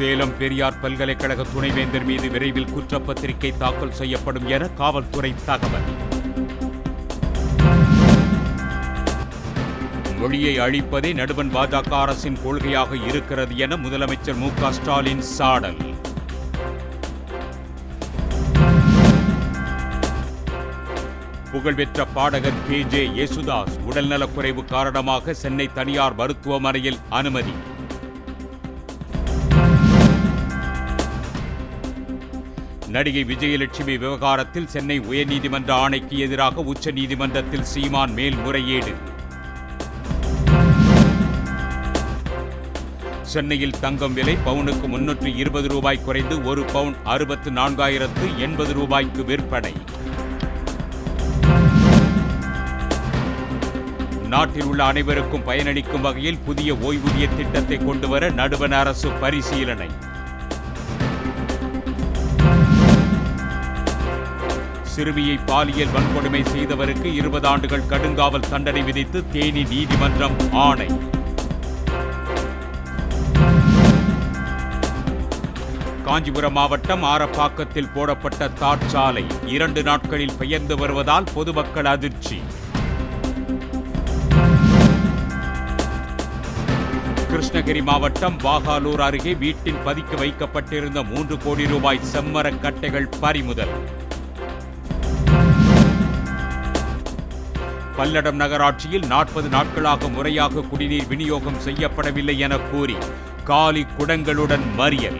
சேலம் பெரியார் பல்கலைக்கழக துணைவேந்தர் மீது விரைவில் குற்றப்பத்திரிகை தாக்கல் செய்யப்படும் என காவல்துறை தகவல். மொழியை அழிப்பதே நடுவன் பாஜக அரசின் கொள்கையாக இருக்கிறது என முதலமைச்சர் மு க ஸ்டாலின் சாடல். புகழ்பெற்ற பாடகர் கே ஜே யேசுதாஸ் உடல்நலக்குறைவு காரணமாக சென்னை தனியார் மருத்துவமனையில் அனுமதி. நடிகை விஜயலட்சுமி விவகாரத்தில் சென்னை உயர்நீதிமன்ற ஆணைக்கு எதிராக உச்சநீதிமன்றத்தில் சீமான் மேல்முறையீடு. சென்னையில் தங்கம் விலை பவுனுக்கு முன்னூற்று இருபது ரூபாய் குறைந்து ஒரு பவுன் அறுபத்து நான்காயிரத்து எண்பது ரூபாய்க்கு விற்பனை. நாட்டில் உள்ள அனைவருக்கும் பயனளிக்கும் வகையில் புதிய ஓய்வூதிய திட்டத்தை கொண்டுவர நடுவண் அரசு பரிசீலனை. சிறுமியை பாலியல் வன்கொடுமை செய்தவருக்கு இருபது ஆண்டுகள் கடுங்காவல் தண்டனை விதித்து தேனி நீதிமன்றம் ஆணை. காஞ்சிபுரம் மாவட்டம் ஆரப்பாக்கத்தில் போடப்பட்ட தார்ச்சாலை இரண்டு நாட்களில் பெயர்ந்து வருவதால் பொதுமக்கள் அதிர்ச்சி. கிருஷ்ணகிரி மாவட்டம் வாகாலூர் அருகே வீட்டில் பதுக்கி வைக்கப்பட்டிருந்த மூன்று கோடி ரூபாய் செம்மரக் கட்டைகள் பறிமுதல். பல்லடம் நகராட்சியில் நாற்பது நாட்களாக முறையாக குடிநீர் விநியோகம் செய்யப்படவில்லை என கூறி காலி குடங்களுடன் மறியல்.